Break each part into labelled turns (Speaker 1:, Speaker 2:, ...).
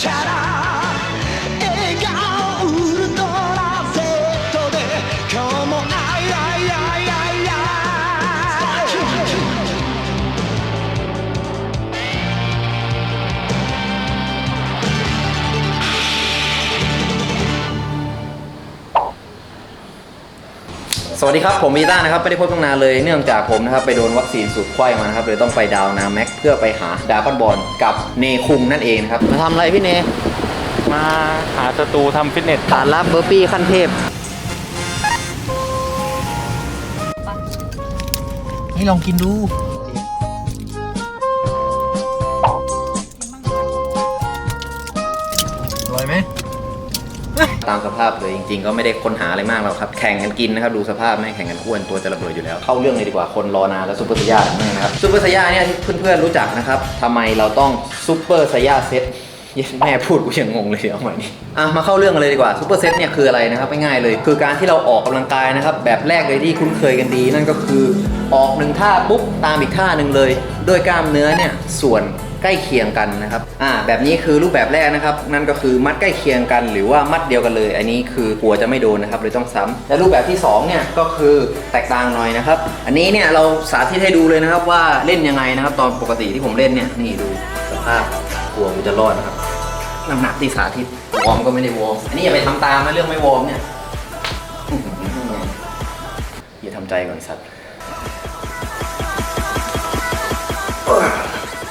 Speaker 1: shout out.
Speaker 2: สวัสดีครับ ผมมีต้านะครับ ไม่ได้พบตั้งนานเลยเนื่องจากผมนะครับ ไปโดนวัคซีนสูตรไข้มานะครับเลยต้องไปดาวนาแม็กเพื่อไปหาดราก้อนบอลกับเนคุงนั่นเองนะครับ มาทำอะไรพี่เน
Speaker 3: มาหาสตูทำฟิตเนส
Speaker 2: ฐานรับเบอร์ปี้ขั้นเทพ ให้ลองกินดู ตามสภาพเลยจริง ๆ ก็ไม่ได้ค้นหาอะไรมากหรอกครับ แข่งกันกินนะครับดูสภาพไม่แข่งกันอ้วนตัวจะระเบิดอยู่แล้ว เข้าเรื่องเลยดีกว่าคนรอนานแล้วซูเปอร์สยาเนี่ยนะครับซูเปอร์สยาเนี่ยที่เพื่อนๆรู้จักนะครับทำไมเราต้องซูเปอร์สยาเซตแม่พูดกูยังงงเลยเอาใหม่นี่อะมาเข้าเรื่องกันเลยดีกว่าซูเปอร์เซตเนี่ยคืออะไรนะครับง่ายๆเลย คือการที่เราออกกำลังกายนะครับ แบบแรกเลยที่คุ้นเคยกันดี นั่นก็คือออกหนึ่งท่าปุ๊บตามอีกท่าหนึ่งเลยโดยกล้ามเนื้อเนี่ยส่วน ใกล้เคียงกันนะครับอ่าแบบนี้คือรูปแบบแรกนะครับ นั่นก็คือมัดใกล้เคียงกัน หรือว่ามัดเดียวกันเลย อันนี้คือกลัวจะไม่โดนนะครับเลยต้องซ้ำและรูปแบบที่สองเนี่ยก็คือแตกต่างหน่อยนะครับ อันนี้เนี่ยเราสาธิตให้ดูเลยนะครับว่าเล่นยังไงนะครับ ตอนปกติที่ผมเล่นเนี่ยนี่ดูสภาพกลัวกูจะรอดนะครับน้ำหนักที่สาธิตวอร์มก็ไม่ได้วอร์มอันนี้อย่าไปทำตามนะเรื่องไม่วอร์มเนี่ยอย่าทำใจก่อนสัตว์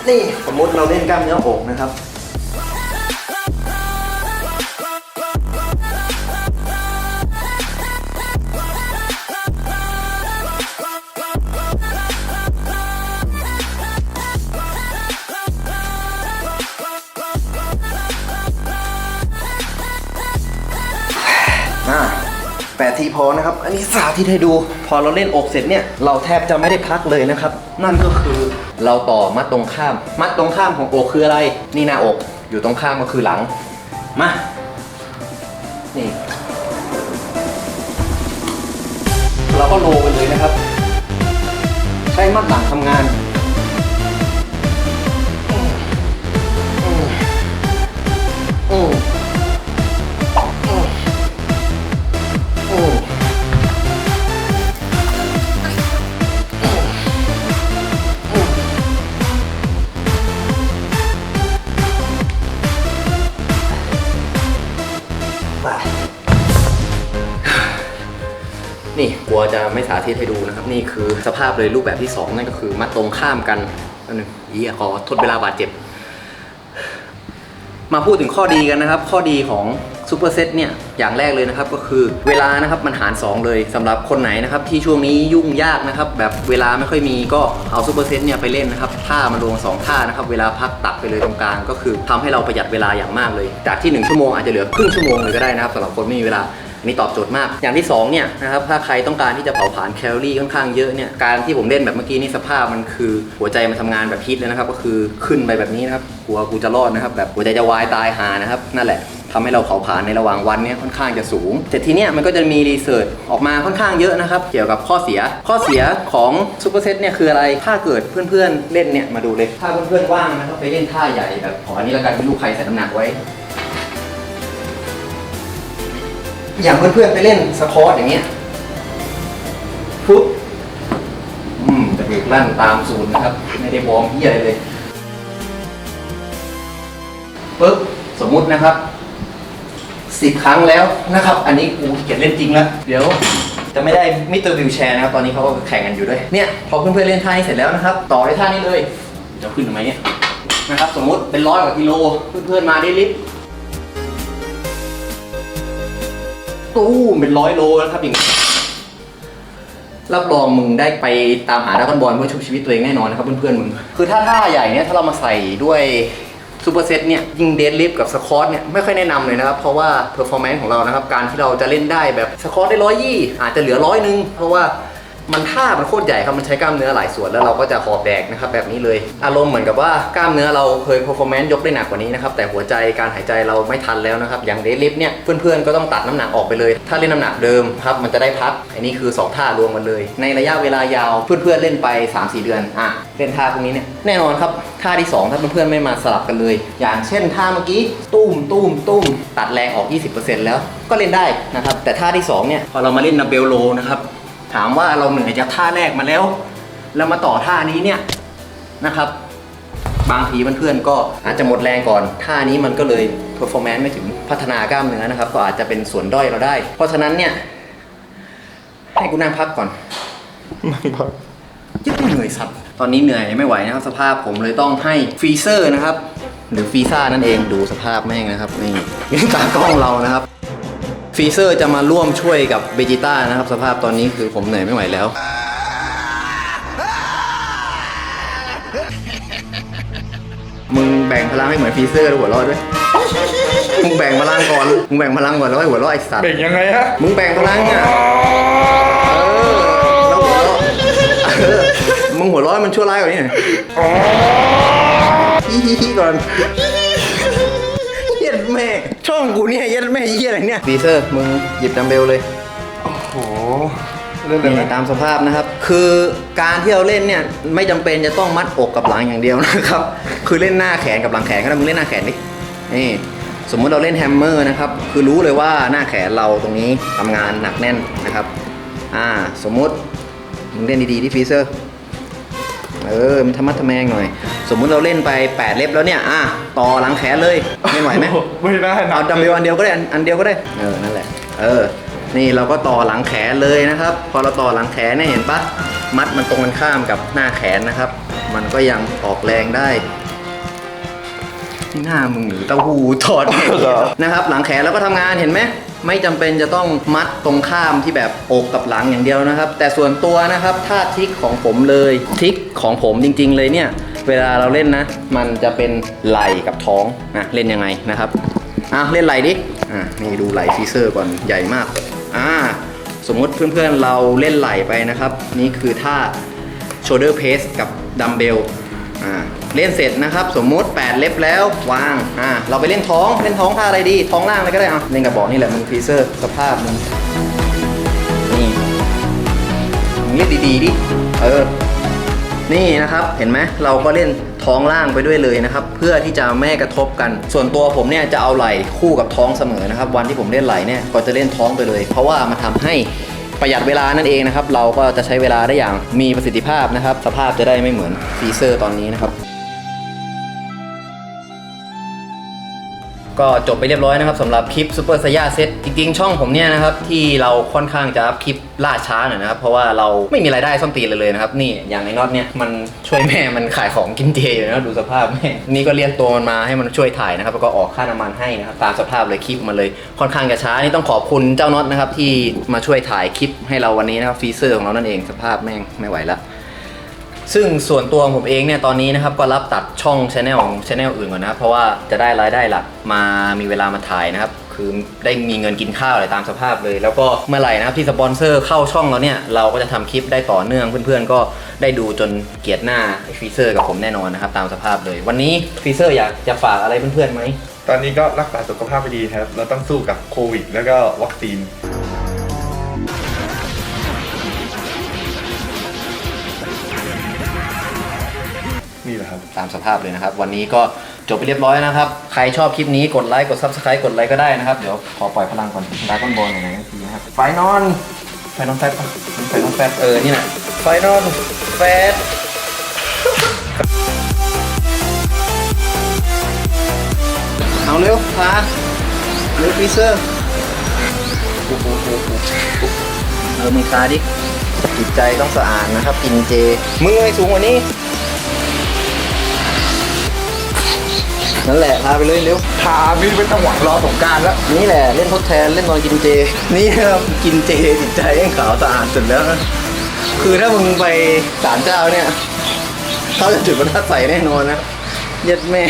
Speaker 2: นี่สมมติเราเล่นกล้ามเนื้ออกนะครับ 8 ทีพอนะครับ อันนี้สาธิตให้ดู พอเราเล่นอกเสร็จเนี่ย เราแทบจะไม่ได้พักเลยนะครับ นั่นก็คือเราต่อมัดตรงข้าม มัดตรงข้ามของอกคืออะไร นี่หน้าอก อยู่ตรงข้ามก็คือหลัง มา นี่ เราก็โลไปเลยนะครับ ใช้มัดหลังทำงาน จะไม่สาธิตให้ดูนะครับ นี่คือสภาพเลยรูปแบบที่ 2 นั่นก็คือมัดตรงข้ามกันอันนึงเฮียขอทดเวลาบาดเจ็บ มาพูดถึงข้อดีกันนะครับ ข้อดีของซูเปอร์เซตเนี่ยอย่างแรกเลยนะครับก็คือเวลานะครับมันหาร 2 เลยสำหรับคนไหนนะครับที่ช่วงนี้ยุ่งยากนะครับแบบเวลาไม่ค่อยมีก็เอาซูเปอร์เซตเนี่ยไปเล่นนะครับท่ามันรวมสองท่านะครับเวลาพักตัดไปเลยตรงกลางก็คือทำให้เราประหยัดเวลาอย่างมากเลย จากที่ 1 ชั่วโมงอาจจะเหลือครึ่งชั่วโมงเลยก็ได้นะครับสำหรับคนไม่มีเวลา อันนี้ตอบโจทย์มาก อย่างที่2เนี่ยนะครับถ้าใครต้องการที่จะเผาผลาญแคลอรี่ค่อนข้างเยอะเนี่ยการที่ผมเล่นแบบเมื่อกี้นี่สภาพมันคือหัวใจมันทำงานแบบฮิตเลยนะครับ ก็คือขึ้นไปแบบนี้นะครับกลัวกูจะรอดนะครับแบบหัวใจจะวายตายหานะครับนั่นแหละทำให้เราเผาผลาญในระหว่างวันเนี่ยค่อนข้างจะสูง แต่ทีเนี้ยมันก็จะมีรีเสิร์ชออกมาค่อนข้างเยอะนะครับ เกี่ยวกับข้อเสีย ข้อเสียของซูเปอร์เซตเนี่ยคืออะไร ถ้าเกิดเพื่อนๆเล่นเนี่ยมาดูเลย ถ้าเพื่อนๆว่างนะครับไปเล่นท่าใหญ่แบบขออันนี้แล้วกันไม่รู้ใครใส่น้ำหนักไว้ อย่างเพื่อนๆไปเล่นสควอตอย่างเงี้ยปุ๊บอืมจะเบรกลั่นตามศูนย์นะครับ ไม่ได้วอร์มเฮียอะไรเลยปุ๊บสมมุตินะครับสิบครั้งแล้วนะครับ อันนี้กูเขียนเล่นจริงแล้ว เดี๋ยวจะไม่ได้มิเตอร์วิวแชร์นะครับ ตอนนี้เขาก็แข่งกันอยู่ด้วย เนี่ย พอเพื่อนๆเล่นท่านี้เสร็จแล้วนะครับ ต่อด้ท่านี้เลย จะขึ้นทำไมเนี่ยนะครับ สมมุติเป็นร้อยกว่ากิโล เพื่อนๆมาได้ลิฟ ตู้มเป็นร้อยโลแล้วครับอย่างนี้รับรองมึงได้ไปตามหาดราก้อนบอลเพื่อชุบชีวิตตัวเองแน่นอนนะครับเพื่อนๆมึงคือถ้าท่าใหญ่เนี่ยถ้าเรามาใส่ด้วยซูเปอร์เซตเนี่ยยิงเดดลิฟกับสคอตเนี่ยไม่ค่อยแนะนำเลยนะครับ เพราะว่าเพอร์ฟอร์แมนซ์ของเรานะครับ การที่เราจะเล่นได้แบบสคอตได้ร้อยยี่อาจจะเหลือร้อยนึงเพราะว่า มันท่ามันโคตรใหญ่ครับ มันใช้กล้ามเนื้อหลายส่วนแล้วเราก็จะหอบแดกนะครับแบบนี้เลย อารมณ์เหมือนกับว่ากล้ามเนื้อเราเคย performance ยกได้หนักกว่านี้นะครับแต่หัวใจการหายใจเราไม่ทันแล้วนะครับอย่างเดลิฟเนี่ยเพื่อนๆก็ต้องตัดน้ำหนักออกไปเลย ถ้าเล่นน้ำหนักเดิมครับมันจะได้พักอันนี้คือ 2 ท่ารวมกันเลย ในระยะเวลายาวเพื่อนๆเล่นไป 3-4 เดือนอะเล่นท่าพวกนี้เนี่ยแน่นอนครับท่าที่ 2 ถ้าเพื่อนๆไม่มาสลับกันเลย อย่างเช่นท่าเมื่อกี้ตุ้มตุ้มตุ้มตัดแรงออก 20%แล้วก็เล่นได้นะครับแต่ท่าที่สองเนี่ยพอเรามาเล่นนับเบลโลนะครับ ถามว่าเราเหนื่อยจากท่าแรกมาแล้ว แล้วมาต่อท่านี้เนี่ยนะครับ บางทีเพื่อนๆก็อาจจะหมดแรงก่อน ท่านี้มันก็เลย performance ไม่ถึงพัฒนากล้ามเนื้อนะครับ ก็อาจจะเป็นส่วนด้อยเราได้ เพราะฉะนั้นเนี่ยให้กูนั่งพักก่อน
Speaker 3: ไม่พอ
Speaker 2: ยิ่งเหนื่อยสัตว์ตอนนี้เหนื่อยไม่ไหวนะครับ สภาพผมเลยต้องให้ฟรีเซอร์นะครับ หรือฟีซ่านั่นเองดูสภาพแม่งนะครับนี่ตากล้องเรานะครับ ฟรีเซอร์จะมาร่วมช่วยกับเบจิต้านะครับ สภาพตอนนี้คือผมเหนื่อยไม่ไหวแล้ว มึงแบ่งพลังให้เหมือนฟรีเซอร์แล้วหัวเรอดด้วย มึงแบ่งพลังก่อน มึงแบ่งพลังก่อนแล้วให้หัวเรอดไอ้สัตว์
Speaker 3: เบ่งยังไงฮะ
Speaker 2: มึงแบ่งพลังอะ เออ แล้วหัวเราะเออมึงหัวเร้อยมันชั่วร้ายกว่านี้หน่อยฮิฮิฮิก่อนเย็ด แม่ ช่องกูเนี่ยเย็ดแม่เหี้ยอะไรเนี่ยดีเซอร์มึงหยิบดัมเบลเลย
Speaker 3: โอ้โหเล่นเลยไหม
Speaker 2: นี่ตามสภาพนะครับ คือการที่เราเล่นเนี่ยไม่จำเป็นจะต้องมัดอกกับหลังอย่างเดียวนะครับ คือเล่นหน้าแขนกับหลังแขนก็ได้มึงเล่นหน้าแขนดิ นี่ สมมุติเราเล่นแฮมเมอร์นะครับ คือรู้เลยว่าหน้าแขนเราตรงนี้ทำงานหนักแน่นนะครับ อ่า สมมุติมึงเล่นดีๆที่ฟีเซอร์ เออมันธรรมะทะแมงหน่อย สมมุติเราเล่นไป 8 เล็บแล้วเนี่ยอะต่อหลังแขนเลยไม่ไหวไหม
Speaker 3: ไม่ได้นะ
Speaker 2: เอาดัมเบลอันเดียวก็ได้อันอันเดียวก็ได้เออนั่นแหละเออนี่เราก็ต่อหลังแขนเลยนะครับ พอเราต่อหลังแขนเนี่ยเห็นปะมัดมันตรงกันข้ามกับหน้าแขนนะครับ มันก็ยังออกแรงได้นี่หน้ามึงหรือเต้าหู้ถอดนะครับ หลังแขนเราก็ทำงานเห็นไหม ไม่จำเป็นจะต้องมัดตรงข้ามที่แบบอกกับหลังอย่างเดียวนะครับ แต่ส่วนตัวนะครับถ้าทริคของผมเลยทริคของผมจริง ๆ เลยเนี่ย เวลาเราเล่นนะ มันจะเป็นไหล่กับท้องนะเล่นยังไงนะครับอะเล่นไหล่ดิอะนี่ดูไหล่ฟีเซอร์ก่อนใหญ่มากอ่าสมมติเพื่อนๆเราเล่นไหล่ไปนะครับ นี่คือท่า shoulder press กับดัมเบลอ่า เล่นเสร็จนะครับ สมมุติ 8 เล็บแล้ววางอ่าเราไปเล่นท้องเล่นท้องท่าอะไรดี ท้องล่างเลยก็ได้เอะเล่นกับบอกนี่แหละมึงฟีเซอร์สภาพมึงนี่มึงเล่นดีๆดิเออนี่นะครับเห็นไหมเราก็เล่นท้องล่างไปด้วยเลยนะครับ เพื่อที่จะไม่กระทบกัน ส่วนตัวผมเนี่ยจะเอาไหล่คู่กับท้องเสมอนะครับ วันที่ผมเล่นไหล่เนี่ยก็จะเล่นท้องไปเลย เพราะว่ามันทำให้ประหยัดเวลานั่นเองนะครับ เราก็จะใช้เวลาได้อย่างมีประสิทธิภาพนะครับ สภาพจะได้ไม่เหมือนฟีเซอร์ตอนนี้นะครับ ก็จบไปเรียบร้อยนะครับสำหรับคลิปซูเปอร์ไซย่าเซตจริงๆ ช่องผมเนี่ยนะครับที่เราค่อนข้างจะอัพคลิปล่าช้าหน่อยนะครับเพราะว่าเราไม่มีรายได้ส้นตีนเลยเลยนะครับนี่อย่างไอ้น็อตเนี่ยมันช่วยแม่มันขายของกินเจอยู่นะดูสภาพแม่นี่ก็เรียกตัวมันมาให้มันช่วยถ่ายนะครับแล้วก็ออกค่าน้ำมันให้นะครับตามสภาพเลยคลิปมันเลยค่อนข้างจะช้านี่ต้องขอบคุณเจ้าน็อตนะครับที่มาช่วยถ่ายคลิปให้เราวันนี้นะครับฟีเซอร์ของเรานั่นเองสภาพแม่งไม่ไหวละ ซึ่งส่วนตัวของผมเองเนี่ยตอนนี้นะครับก็รับตัดช่องช anel ของช anel อื่นก่อนนะครับเพราะว่าจะได้รายได้หลักมามีเวลามาถ่ายนะครับคือได้มีเงินกินข้าวอะไรตามสภาพเลย แล้วก็เมื่อไหร่นะครับที่สปอนเซอร์เข้าช่องเราเนี่ยเราก็จะทำคลิปได้ต่อเนื่องเพื่อนๆ ก็ได้ดูจนเกลียดหน้าฟีเซอร์กับผมแน่นอนนะครับตามสภาพเลย วันนี้ฟีเซอร์อยากจะฝากอะไรเพื่อนๆไหม
Speaker 3: ตอนนี้ก็รักษาสุขภาพไปดีครับ เราต้องสู้กับโควิด แล้วก็วัคซีน
Speaker 2: ตามสภาพเลยนะครับ วันนี้ก็จบไปเรียบร้อยนะครับ ใครชอบคลิปนี้กดไลค์กด subscribe กดไลค์ก็ได้นะครับ เดี๋ยวขอปล่อยพลังก่อนดาก้อนบอลหน่อยนะทีนะครับไฟนอนไฟนอนแฟตไฟนอนแฟตเออนี่แหละไฟนอนแฟตเอาเร็วพาเร็วฟีเซอร์โอ้โหเออมึงคาดิจิตใจต้องสะอาดนะครับกินเจมือให้สูงกว่านี้ นั่นแหละพาไปเลยเร็ว
Speaker 3: พาไม่ไม่ต้องหวังรอสงกรารแล้ว
Speaker 2: นี่แหละเล่นทดแทนเล่นนอนกินเจ นี่ครับกินเจจิตใจแห้งขาวสะอาดสุดแล้วนะคือถ้ามึงไปศาลเจ้าเนี่ยเขาจะจุดประทัดใส่แน่นอนนะเย็ดแม่